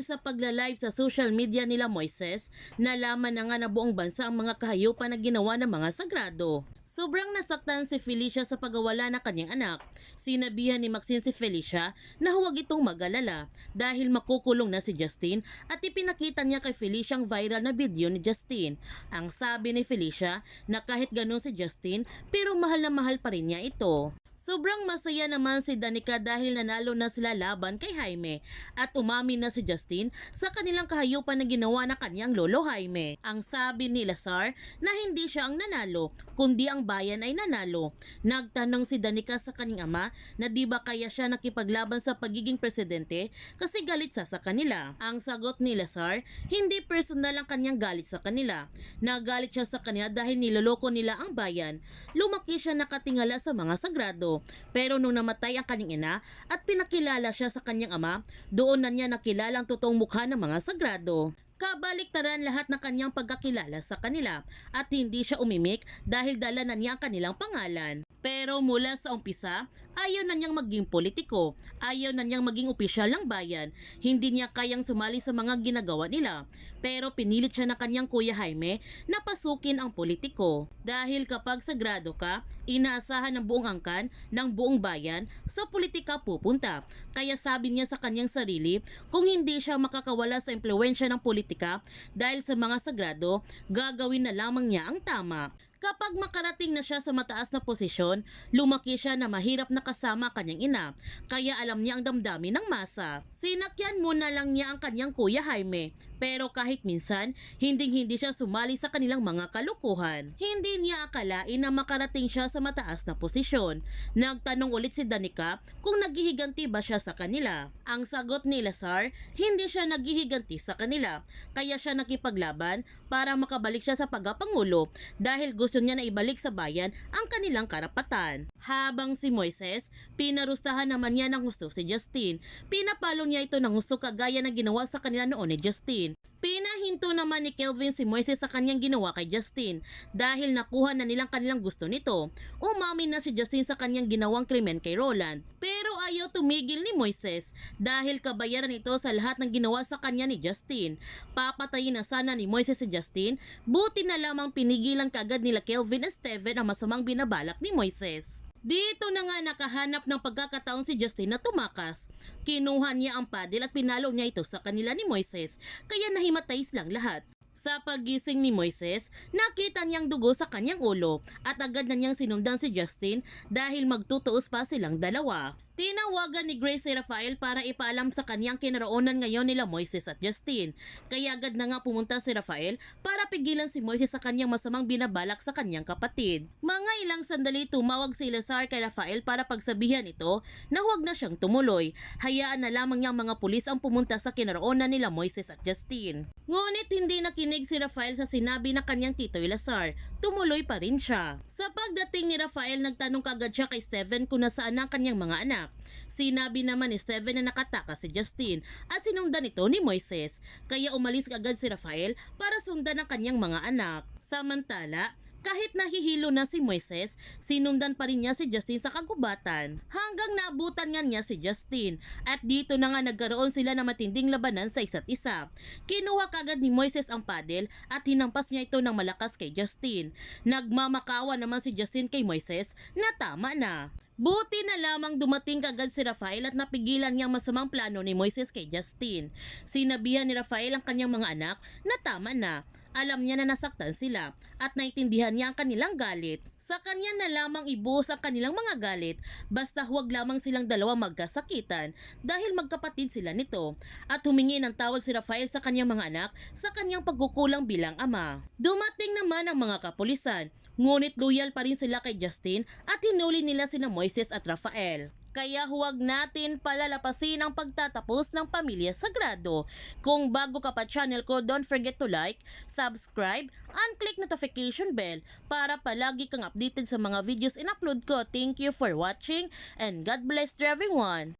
Dahil sa pagla-live sa social media nila Moises, nalaman na nga na buong bansa ang mga kahayupan na ginawa ng mga sagrado. Sobrang nasaktan si Felicia sa pagawala ng kanyang anak. Sinabihan ni Maxine si Felicia na huwag itong mag-alala dahil makukulong na si Justin at ipinakita niya kay Felicia ang viral na video ni Justin. Ang sabi ni Felicia na kahit ganun si Justin pero mahal na mahal pa rin niya ito. Sobrang masaya naman si Danica dahil nanalo na sila laban kay Jaime at umami na si Justin sa kanilang kahayupan na ginawa na kanyang lolo Jaime. Ang sabi ni Lazar na hindi siya ang nanalo kundi ang bayan ay nanalo. Nagtanong si Danica sa kanyang ama na di ba kaya siya nakipaglaban sa pagiging presidente kasi galit sa sa kanila. Ang sagot ni Lazar, hindi personal ang kanyang galit sa kanila. Nagalit siya sa kanila dahil niloloko nila ang bayan. Lumaki siya nakatingala sa mga sagrado. Pero nung namatay ang kanyang ina at pinakilala siya sa kanyang ama, doon na niya nakilala ang totoong mukha ng mga sagrado. Kabaliktaran lahat ng kanyang pagkakilala sa kanila at hindi siya umimik dahil dala na niya ang kanilang pangalan. Pero mula sa umpisa, ayaw na niyang maging politiko, ayaw na niyang maging opisyal ng bayan, hindi niya kayang sumali sa mga ginagawa nila. Pero pinilit siya ng kanyang kuya Jaime na pasukin ang politiko. Dahil kapag sagrado ka, inaasahan ng buong angkan ng buong bayan sa politika pupunta. Kaya sabi niya sa kanyang sarili, kung hindi siya makakawala sa impluensya ng politika dahil sa mga sagrado, gagawin na lamang niya ang tama. Kapag makarating na siya sa mataas na posisyon, lumaki siya na mahirap na kasama kanyang ina, kaya alam niya ang damdamin ng masa. Sinakyan muna lang niya ang kanyang kuya Jaime, pero kahit minsan, hinding-hindi siya sumali sa kanilang mga kalukuhan. Hindi niya akalain na makarating siya sa mataas na posisyon. Nagtanong ulit si Danica kung naghihiganti ba siya sa kanila. Ang sagot ni Lazar, hindi siya naghihiganti sa kanila, kaya siya nakipaglaban para makabalik siya sa pagkapangulo dahil gusto niya na ibalik sa bayan ang kanilang karapatan. Habang si Moises, pinarustahan naman niya ng gusto si Justin. Pinapalo niya ito ng gusto kagaya ng ginawa sa kanila noon ni Justin. Pinahinto naman ni Kelvin si Moises sa kanyang ginawa kay Justin dahil nakuha na nilang kanilang gusto nito. Umamin na si Justin sa kanyang ginawang krimen kay Roland. Pero ayaw tumigil ni Moises dahil kabayaran ito sa lahat ng ginawa sa kanya ni Justin. Papatayin na sana ni Moises si Justin, buti na lamang pinigilan kagad nila Kelvin at Steven ang masamang binabalak ni Moises. Dito na nga nakahanap ng pagkakataon si Justin na tumakas. Kinuha niya ang paddle at pinalo niya ito sa kanila ni Moises, kaya nahimatay lang lahat. Sa pagising ni Moises, nakita niyang dugo sa kanyang ulo at agad na niyang sinundan si Justin dahil magtutuos pa silang dalawa. Tinawagan ni Grace si Rafael para ipaalam sa kanyang kinaroonan ngayon nila Moises at Justin. Kaya agad na nga pumunta si Rafael para pigilan si Moises sa kanyang masamang binabalak sa kanyang kapatid. Mga ilang sandali tumawag si Lazar kay Rafael para pagsabihan ito na huwag na siyang tumuloy. Hayaan na lamang niyang mga pulis ang pumunta sa kinaroonan nila Moises at Justin. Ngunit hindi nakinig si Rafael sa sinabi ng kanyang titoy Lazar. Tumuloy pa rin siya. Sa pagdating ni Rafael, nagtanong kagad siya kay Steven kung nasaan ang kanyang mga anak. Sinabi naman ni Steven na nakatakas si Justin at sinundan ito ni Moises. Kaya umalis agad si Rafael para sundan ang kanyang mga anak. Samantala, kahit nahihilo na si Moises, sinundan pa rin niya si Justin sa kagubatan. Hanggang naabutan nga niya si Justin at dito na nga nagkaroon sila ng matinding labanan sa isa't isa. Kinuha kagad ni Moises ang paddle at hinampas niya ito ng malakas kay Justin. Nagmamakawa naman si Justin kay Moises na tama na. Buti na lamang dumating kagad si Rafael at napigilan niya ang masamang plano ni Moises kay Justin. Sinabihan ni Rafael ang kanyang mga anak na tama na. Alam niya na nasaktan sila at naintindihan niya ang kanilang galit. Sa kanya na lamang ibuhos ang kanilang mga galit basta huwag lamang silang dalawa magkasakitan dahil magkapatid sila nito at humingi ng tawad si Rafael sa kanyang mga anak sa kanyang pagkukulang bilang ama. Dumating naman ang mga kapulisan ngunit loyal pa rin sila kay Justin at hinuli nila sina Moises at Rafael. Kaya huwag natin palalapasin ang pagtatapos ng Pamilya Sagrado. Kung bago ka pa channel ko, don't forget to like, subscribe, and click notification bell para palagi kang updated sa mga videos in-upload ko. Thank you for watching and God bless to everyone.